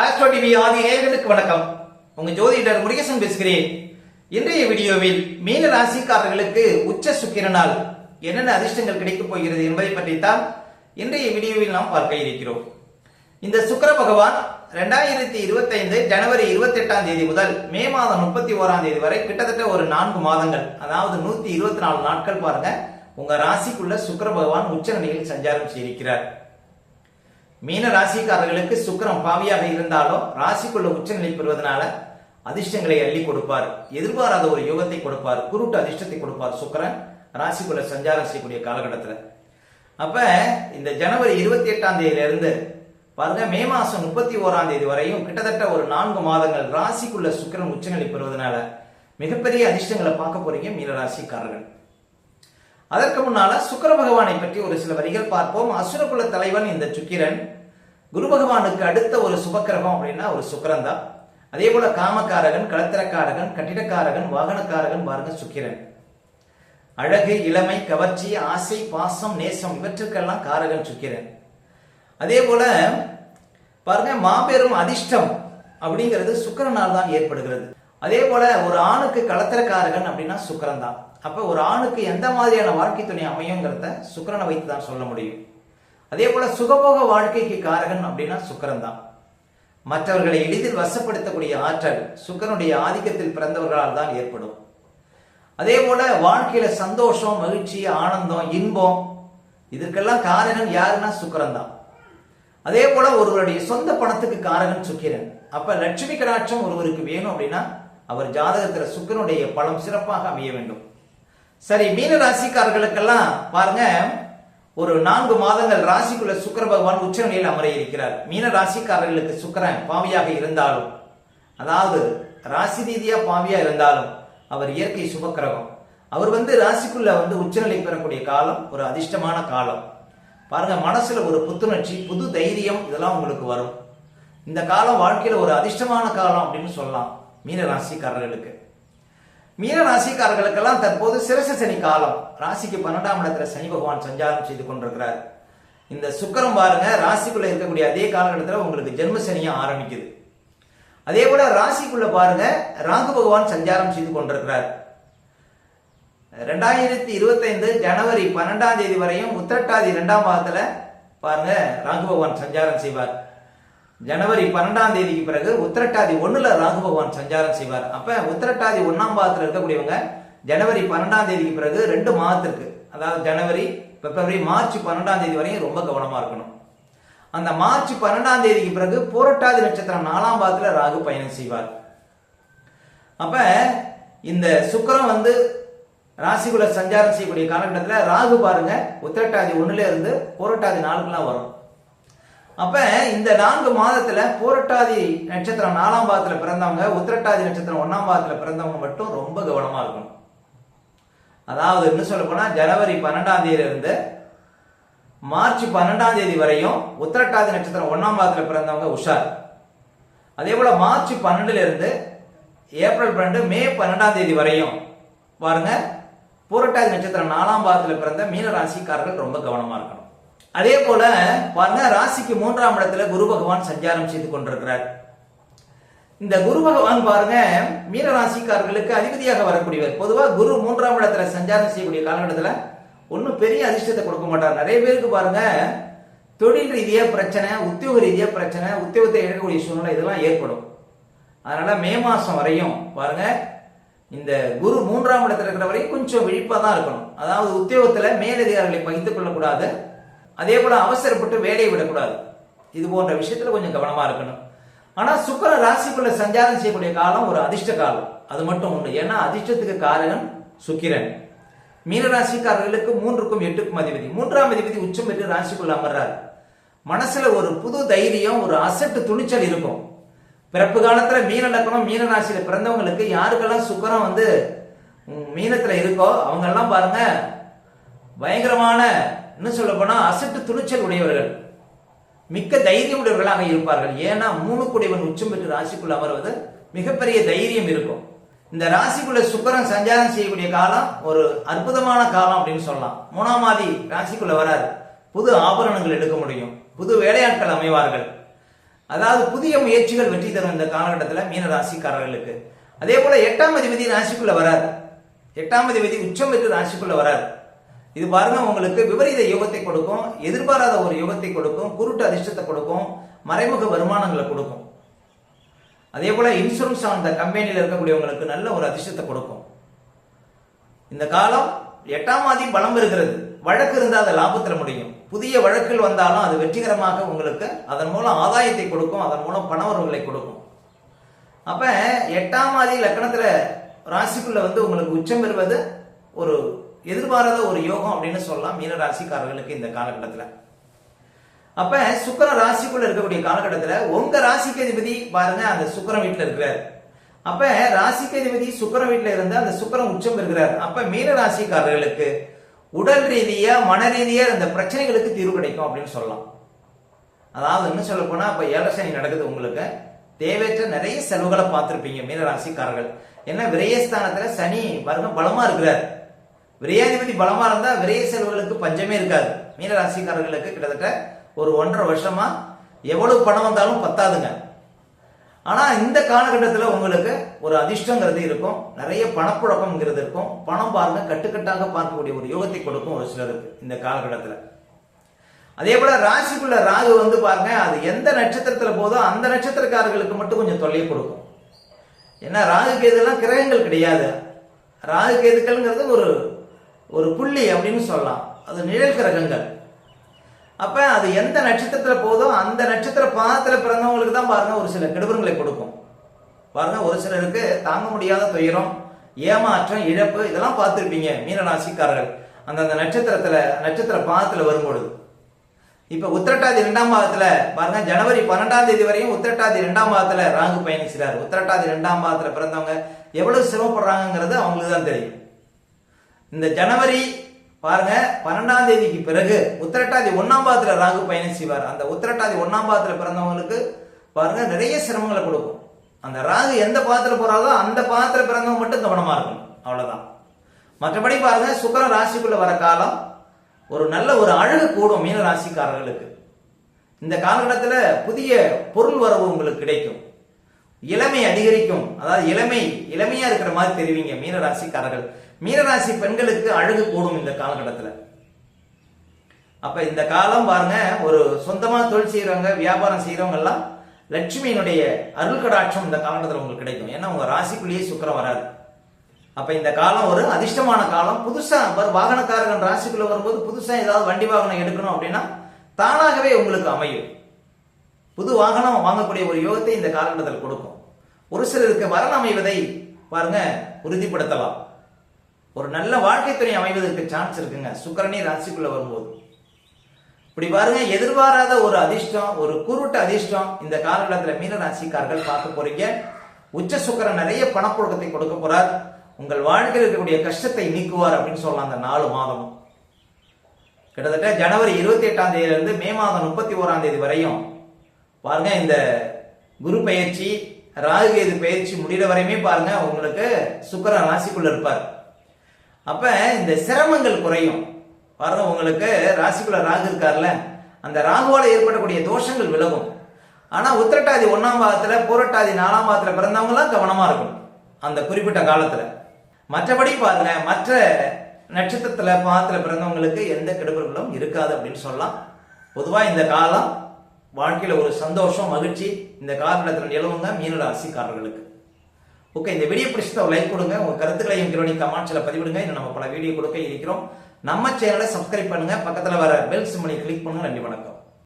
Astro TV ஆதி நேயர்களுக்கு வணக்கம். உங்க ஜோதிடர் முருகேசன் பேசுகிறேன். இன்றைய வீடியோவில் மீன ராசிக்காரர்களுக்கு உச்ச சுக்கிரனால் என்னென்ன அதிர்ஷ்டங்கள் கிடைக்கப் போகிறது என்பதை பற்றித்தான் இன்றைய வீடியோவில் நாம் பார்க்க இருக்கிறோம். இந்த சுக்கர பகவான் ரெண்டாயிரத்தி இருபத்தைந்து ஜனவரி இருபத்தி எட்டாம் தேதி முதல் மே மாதம் முப்பத்தி ஓராம் தேதி வரை கிட்டத்தட்ட ஒரு நான்கு மாதங்கள் அதாவது நூத்தி இருபத்தி நாலு நாட்கள் பாருங்க உங்க ராசிக்குள்ள சுக்கர பகவான் உச்ச நிலையில் சஞ்சாரம் செய்திருக்கிறார். மீன ராசிக்காரர்களுக்கு சுக்கிரம் பாவியாக இருந்தாலும் ராசிக்குள்ள உச்சநிலை பெறுவதனால அதிர்ஷ்டங்களை அள்ளி கொடுப்பார். எதிர்பாராத ஒரு யோகத்தை கொடுப்பார். குருட்டு அதிர்ஷ்டத்தை கொடுப்பார் சுக்கரன். ராசிக்குள்ள சஞ்சாரம் செய்யக்கூடிய காலகட்டத்தில். அப்ப இந்த ஜனவரி இருபத்தி எட்டாம் தேதியில இருந்து பாருங்க மே மாசம் முப்பத்தி ஓராம் தேதி வரையும் கிட்டத்தட்ட ஒரு நான்கு மாதங்கள் ராசிக்குள்ள சுக்கிரன் உச்சநிலை பெறுவதனால மிகப்பெரிய அதிர்ஷ்டங்களை பார்க்க போறீங்க மீனராசிக்காரர்கள் அதற்கு முன்னால சுக்கர பகவானை பற்றி ஒரு சில வரிகள் பார்ப்போம். அசுரகுல தலைவன் இந்த சுக்கிரன். குரு பகவானுக்கு அடுத்த ஒரு சுபக்கிரகம் அப்படின்னா ஒரு சுக்கரன் தான். அதே போல காமக்காரகன் களத்திரக்காரகன் கட்டிடக்காரகன் வாகனக்காரகன் பாருங்க சுக்கிரன். அழகு இளமை கவர்ச்சி ஆசை பாசம் நேசம் இவற்றுக்கெல்லாம் காரகன் சுக்கிரன். அதே போல பாருங்க மாபெரும் அதிர்ஷ்டம் அப்படிங்கிறது சுக்கிரனால் தான் ஏற்படுகிறது. அதே போல ஒரு ஆணுக்கு கலத்திரக்காரகன் அப்படின்னா சுக்கரன் தான் அப்ப ஒரு ஆணுக்கு எந்த மாதிரியான வாழ்க்கை துணை அமையுங்கிறத சுக்கரனை வைத்து தான் சொல்ல முடியும். அதே போல சுகபோக வாழ்க்கைக்கு காரகன் அப்படின்னா சுக்கரன் தான் மற்றவர்களை எளிதில் வசப்படுத்தக்கூடிய ஆற்றல் சுக்கரனுடைய ஆதிக்கத்தில் பிறந்தவர்களால் தான் ஏற்படும். அதே போல வாழ்க்கையில சந்தோஷம் மகிழ்ச்சி ஆனந்தம் இன்பம் இதற்கெல்லாம் காரகன் யாருன்னா சுக்கரன் தான் அதே போல ஒருவருடைய சொந்த பணத்துக்கு காரகன் சுக்கிரன். அப்ப லட்சுமி கடாட்சம் ஒருவருக்கு வேணும் அப்படின்னா அவர் ஜாதகத்துல சுக்கிரனுடைய பலம் சிறப்பாக அமைய வேண்டும். சரி மீன ராசிக்காரர்களுக்கெல்லாம் பாருங்க ஒரு நான்கு மாதங்கள் ராசிக்குள்ள சுக்கிர பகவான் உச்ச நிலையில் அமர இருக்கிறார். மீன ராசிக்காரர்களுக்கு சுக்கரன் பாவியாக இருந்தாலும் அதாவது ராசி ரீதியா பாவியா இருந்தாலும் அவர் இயற்கை சுபக்கிரகம். அவர் வந்து ராசிக்குள்ள வந்து உச்சநிலை பெறக்கூடிய காலம் ஒரு அதிர்ஷ்டமான காலம். பாருங்க மனசுல ஒரு புத்துணர்ச்சி புது தைரியம் இதெல்லாம் உங்களுக்கு வரும். இந்த காலம் வாழ்க்கையில ஒரு அதிர்ஷ்டமான காலம் அப்படின்னு சொல்லலாம். மீன ராசிக்காரர்களுக்கு மீன ராசிக்காரர்களுக்கெல்லாம் தற்போது சிரச சனி காலம். ராசிக்கு பன்னெண்டாம் இடத்துல சனி பகவான் சஞ்சாரம் செய்து கொண்டிருக்கிறார். இந்த சுக்கரம் பாருங்க ராசிக்குள்ள இருக்கக்கூடிய அதே காலகட்டத்தில் உங்களுக்கு ஜென்ம சனியா ஆரம்பிக்குது. அதே போல ராசிக்குள்ள பாருங்க ராகு பகவான் சஞ்சாரம் செய்து கொண்டிருக்கிறார். ரெண்டாயிரத்தி இருபத்தைந்து ஜனவரி பன்னெண்டாம் தேதி வரையும் உத்திரட்டாதி இரண்டாம் மாதத்துல பாருங்க ராகு பகவான் சஞ்சாரம் செய்வார். ஜனவரி பன்னெண்டாம் தேதிக்கு பிறகு உத்திரட்டாதி ஒண்ணுல ராகு பகவான் சஞ்சாரம் செய்வார். அப்ப உத்திரட்டாதி ஒன்னாம் பாகத்துல இருக்கக்கூடியவங்க ஜனவரி பன்னெண்டாம் தேதிக்கு பிறகு ரெண்டு மாதத்திற்கு அதாவது ஜனவரி பிப்ரவரி மார்ச் பன்னெண்டாம் தேதி வரையும் ரொம்ப கவனமா இருக்கணும். அந்த மார்ச் பன்னெண்டாம் தேதிக்கு பிறகு போரட்டாதி நட்சத்திரம் நாலாம் பாகத்துல ராகு பயணம் செய்வார். அப்ப இந்த சுக்கிரம் வந்து ராசிக்குள்ள சஞ்சாரம் செய்யக்கூடிய காலகட்டத்தில் ராகு பாருங்க உத்திரட்டாதி ஒண்ணுல இருந்து போரட்டாதி நாளுக்கெல்லாம் வரும். அப்ப இந்த நான்கு மாதத்துல போரட்டாதி நட்சத்திரம் நாலாம் பாதத்துல பிறந்தவங்க உத்திரட்டாதி நட்சத்திரம் ஒன்னாம் பாதத்துல பிறந்தவங்க மட்டும் ரொம்ப கவனமா இருக்கணும். அதாவது என்ன சொல்ல போனா ஜனவரி பன்னெண்டாம் தேதியில இருந்து மார்ச் பன்னெண்டாம் தேதி வரையும் உத்திரட்டாதி நட்சத்திரம் ஒன்னாம் பாதத்துல பிறந்தவங்க உஷார். அதே போல மார்ச் பன்னெண்டுல இருந்து ஏப்ரல் பன்னெண்டு மே பன்னெண்டாம் தேதி வரையும் பாருங்க பூரட்டாதி நட்சத்திரம் நாலாம் பாகத்துல பிறந்த மீன ராசிக்காரர்கள் ரொம்ப கவனமா இருக்கணும். அதே போல பாருங்க ராசிக்கு மூன்றாம் இடத்துல குரு பகவான் சஞ்சாரம் செய்து கொண்டிருக்கிறார். இந்த குரு பகவான் பாருங்க மீன ராசிக்காரர்களுக்கு அதிபதியாக வரக்கூடியவர். பொதுவா குரு மூன்றாம் இடத்துல சஞ்சாரம் செய்யக்கூடிய காலகட்டத்தில் ஒன்றும் பெரிய அதிர்ஷ்டத்தை கொடுக்க மாட்டார். நிறைய பேருக்கு பாருங்க தொழில் ரீதியா பிரச்சனை உத்தியோக ரீதியா பிரச்சனை உத்தியோகத்தை இழக்கக்கூடிய சூழ்நிலை இதெல்லாம் ஏற்படும். அதனால மே மாசம் வரையும் பாருங்க இந்த குரு மூன்றாம் இடத்துல இருக்கிற வரையும் கொஞ்சம் விழிப்பா தான் இருக்கணும். அதாவது உத்தியோகத்துல மேலதிகாரிகளை பகிர்ந்து கொள்ளக்கூடாது. அதே போல அவசரப்பட்டு வேலையை விடக்கூடாது. இது போன்ற விஷயத்துல கொஞ்சம் கவனமா இருக்கணும். ஆனா சுக்கர ராசிக்குள்ள சஞ்சாரம் செய்யக்கூடிய காலம் ஒரு அதிர்ஷ்ட காலம். அது மட்டும் உண்டு. ஏன்னா அதிர்ஷ்டத்துக்கு காரகன் சுக்கிரன். மீனராசிக்காரர்களுக்கு மூன்றுக்கும் எட்டுக்கும் அதிபதி. மூன்றாம் அதிபதி உச்சம் பெற்று ராசிக்குள்ள அமர்றாரு. மனசுல ஒரு புது தைரியம் ஒரு அசட்டு துணிச்சல் இருக்கும். பிறப்பு காலத்துல மீன லக்கணம் மீன ராசியில பிறந்தவங்களுக்கு யாருக்கெல்லாம் சுக்கரம் வந்து மீனத்துல இருக்கோ அவங்க எல்லாம் பாருங்க பயங்கரமான என்ன சொல்ல போனா அசட்டு துணிச்சல் உடையவர்கள். மிக்க தைரியம் உடையவர்களாக இருப்பார்கள். ஏன்னா மூணு குடைவன் உச்சம் பெற்று ராசிக்குள்ள அமர்வது மிகப்பெரிய தைரியம் இருக்கும். இந்த ராசிக்குள்ள சுக்கரன் சஞ்சாரம் செய்யக்கூடிய காலம் ஒரு அற்புதமான காலம் அப்படின்னு சொல்லலாம். மூணாம் மாதி ராசிக்குள்ள வராது புது ஆபரணங்கள் எடுக்க முடியும். புது வேலையாட்கள் அமைவார்கள். அதாவது புதிய முயற்சிகள் வெற்றி தரும் இந்த காலகட்டத்தில் மீன ராசிக்காரர்களுக்கு. அதே போல எட்டாம் அதிபதி ராசிக்குள்ள வராது எட்டாம் அதிபதி உச்சம் பெற்று ராசிக்குள்ள வராது இது பாருங்க உங்களுக்கு விபரீத யோகத்தை கொடுக்கும் எதிர்பாராத ஒரு யோகத்தை கொடுக்கும் குருட்டு அதிர்ஷ்டத்தை கொடுக்கும் மறைமுக வருமானங்களை கொடுக்கும். அதே போல இன்சூரன்ஸ் அந்த கம்பெனியில் இருக்கக்கூடியவங்களுக்கு நல்ல ஒரு அதிர்ஷ்டத்தை கொடுக்கும். இந்த காலம் எட்டாம் ஆதி பலம் இருக்கிறது வழக்கு இருந்தால் அதை லாபத்தில் முடியும். புதிய வழக்கில் வந்தாலும் அது வெற்றிகரமாக உங்களுக்கு அதன் மூலம் ஆதாயத்தை கொடுக்கும் அதன் மூலம் பணவரவுகளை கொடுக்கும். அப்ப எட்டாம் ஆதி லக்கணத்துல ராசிக்குள்ள வந்து உங்களுக்கு உச்சம் பெறுவது ஒரு எதிர்பாராத ஒரு யோகம் அப்படின்னு சொல்லலாம் மீன ராசிக்காரர்களுக்கு இந்த காலகட்டத்தில். அப்ப சுக்கர ராசிக்குள்ள இருக்கக்கூடிய காலகட்டத்தில் உங்க ராசிக்கு அதிபதி பாருங்க அந்த சுக்கரம் வீட்டில் இருக்கிறார். அப்ப ராசிக்கு அதிபதி சுக்கிரன் வீட்டில் இருந்து அந்த சுக்கரம் உச்சம் இருக்கிறார் அப்ப மீன ராசிக்காரர்களுக்கு உடல் ரீதியா மன ரீதியா இந்த பிரச்சனைகளுக்கு தீர்வு கிடைக்கும் அப்படின்னு சொல்லலாம். அதாவது இன்னும் சொல்ல போனா இப்ப ஏழரை சனி நடக்குது உங்களுக்கு. தேவையற்ற நிறைய செலவுகளை பார்த்திருப்பீங்க மீனராசிக்காரர்கள் ஏன்னா விரயஸ்தானத்துல சனி பாருங்க பலமா இருக்கிறார். விரையாதிபதி பலமா இருந்தா விரைய செலவுகளுக்கு பஞ்சமே இருக்காது. மீன ராசிக்காரர்களுக்கு கிட்டத்தட்ட ஒரு ஒன்றரை வருஷமா எவ்வளவு பணம் வந்தாலும் பத்தாதுங்க. ஆனா இந்த காலகட்டத்தில் உங்களுக்கு ஒரு அதிர்ஷ்டங்கிறது இருக்கும். நிறைய பணப்புழக்கம்ங்கிறது இருக்கும். பணம் பாருங்க கட்டுக்கட்டாக பார்க்கக்கூடிய ஒரு யோகத்தை கொடுக்கும் ஒரு சிலருக்கு இந்த காலகட்டத்தில். அதே போல ராசிக்குள்ள ராகு வந்து பாருங்க அது எந்த நட்சத்திரத்துல போதோ அந்த நட்சத்திரக்காரர்களுக்கு மட்டும் கொஞ்சம் தொல்லை கொடுக்கும். ஏன்னா ராகு கேதுலாம் கிரகங்கள் கிடையாது. ராகு கேதுக்கள்ங்கிறது ஒரு ஒரு புள்ளி அப்படின்னு சொல்லலாம். அது நிழல் கிரகங்கள். அப்ப அது எந்த நட்சத்திரத்துல போதோ அந்த நட்சத்திர பாதத்துல பிறந்தவங்களுக்கு தான் பாருங்க ஒரு சில கெடுபங்களை கொடுக்கும். பாருங்க ஒரு சிலருக்கு தாங்க முடியாத துயரம் ஏமாற்றம் இழப்பு இதெல்லாம் பார்த்துருப்பீங்க மீன ராசிக்காரர்கள். அந்தந்த நட்சத்திரத்துல நட்சத்திர பாதத்துல வரும்பொழுது. இப்ப உத்திரட்டாதி இரண்டாம் பாகத்துல பாருங்க ஜனவரி பன்னெண்டாம் தேதி வரையும் உத்திரட்டாதி இரண்டாம் பாகத்துல ராகு பயணிக்கிறார். உத்திரட்டாதி இரண்டாம் பாகத்துல பிறந்தவங்க எவ்வளவு சிரமப்படுறாங்கிறது அவங்களுக்கு தான் தெரியும். இந்த ஜனவரி பாருங்க பன்னெண்டாம் தேதிக்கு பிறகு உத்திரட்டாதி ஒன்னாம் பாதத்துல ராகு பயணம் செய்வார். அந்த உத்திரட்டாதி ஒன்னாம் பாதத்துல பிறந்தவங்களுக்கு பாருங்க நிறைய சிரமங்களை கொடுக்கும். அந்த ராகு எந்த பாதத்துல போறாரோ அந்த பாதத்துல பிறந்தவங்க மட்டும் கவனமா இருக்கணும். அவ்வளவுதான். மற்றபடி பாருங்க சுக்கர ராசிக்குள்ள வர காலம் ஒரு நல்ல ஒரு அழகு கூடும் மீன ராசிக்காரர்களுக்கு. இந்த காலகட்டத்தில் புதிய பொருள் வரவு உங்களுக்கு கிடைக்கும். இளமை அதிகரிக்கும். அதாவது இளமை இளமையா இருக்கிற மாதிரி தெரிவிங்க மீன ராசிக்காரர்கள். மீனராசி பெண்களுக்கு அழகு கூடும் இந்த காலகட்டத்தில். அப்ப இந்த காலம் பாருங்க ஒரு சொந்தமா தொழில் செய்யறவங்க வியாபாரம் செய்யறவங்க எல்லாம் லட்சுமியினுடைய அருள் கடாட்சம் இந்த காலகட்டத்தில் உங்களுக்கு கிடைக்கும். ஏன்னா உங்க ராசிக்குள்ளேயே சுக்கரம் வராது. அப்ப இந்த காலம் ஒரு அதிர்ஷ்டமான காலம். புதுசா வாகனக்காரர்கள் ராசிக்குள்ள வரும்போது புதுசா ஏதாவது வண்டி வாகனம் எடுக்கணும் அப்படின்னா தானாகவே உங்களுக்கு அமையும். புது வாகனம் வாங்கக்கூடிய ஒரு யோகத்தை இந்த காலகட்டத்தில் கொடுக்கும். ஒரு சிலருக்கு வரன் அமைவதை பாருங்க உறுதிப்படுத்தலாம். ஒரு நல்ல வாழ்க்கை துணை அமைவதற்கு சான்ஸ் இருக்குங்க. சுக்கரனே ராசிக்குள்ள வரும்போது. இப்படி பாருங்க எதிர்பாராத ஒரு அதிர்ஷ்டம் ஒரு குருட்டு அதிர்ஷ்டம் இந்த காலகட்டத்தில் மீன ராசிக்காரர்கள் பார்க்க போறீங்க. உச்ச சுக்கரன் நிறைய பணப்புழக்கத்தை கொடுக்க போறார். உங்கள் வாழ்க்கையில் இருக்கக்கூடிய கஷ்டத்தை நீக்குவார் அப்படின்னு சொல்லலாம் அந்த நாலு மாதம் கிட்டத்தட்ட ஜனவரி இருபத்தி எட்டாம் தேதியில இருந்து மே மாதம் முப்பத்தி ஓராம் தேதி வரையும் பாருங்க இந்த குரு பயிற்சி ராகுகேது பயிற்சி முடிகிற வரையுமே பாருங்க உங்களுக்கு சுக்கரன் ராசிக்குள்ள இருப்பார். அப்ப இந்த சிரமங்கள் குறையும். பாருங்க உங்களுக்கு ராசிக்குள்ள ராகு இருக்கார்ல அந்த ராகுவால ஏற்படக்கூடிய தோஷங்கள் விலகும். ஆனா உத்திரட்டாதி ஒன்னாம் பாகத்துல பூரட்டாதி நாலாம் பாகத்துல பிறந்தவங்க எல்லாம் கவனமா இருக்கும் அந்த குறிப்பிட்ட காலத்துல. மற்றபடி பாருங்க மற்ற நட்சத்திரத்துல பாகத்துல பிறந்தவங்களுக்கு எந்த கெடுபர்களும் இருக்காது அப்படின்னு சொல்லலாம். பொதுவா இந்த காலம் வாழ்க்கையில ஒரு சந்தோஷம் மகிழ்ச்சி இந்த காலகட்டத்தில் நிலவுங்க மீன ராசிக்காரர்களுக்கு ஓகே இந்த வீடியோ பிடிச்சதை ஒரு லைக் கொடுங்க. உங்க கருத்துக்களை எங்களுடைய கமெண்ட்ஸ்ல பதிவிடுங்க. இன்னும் நம்ம பல வீடியோ கொடுக்க இருக்கிறோம். நம்ம சேனலை சப்ஸ்கிரைப் பண்ணுங்க. பக்கத்துல வர பெல் சிம்மனை கிளிக் பண்ணுங்க. நன்றி வணக்கம்.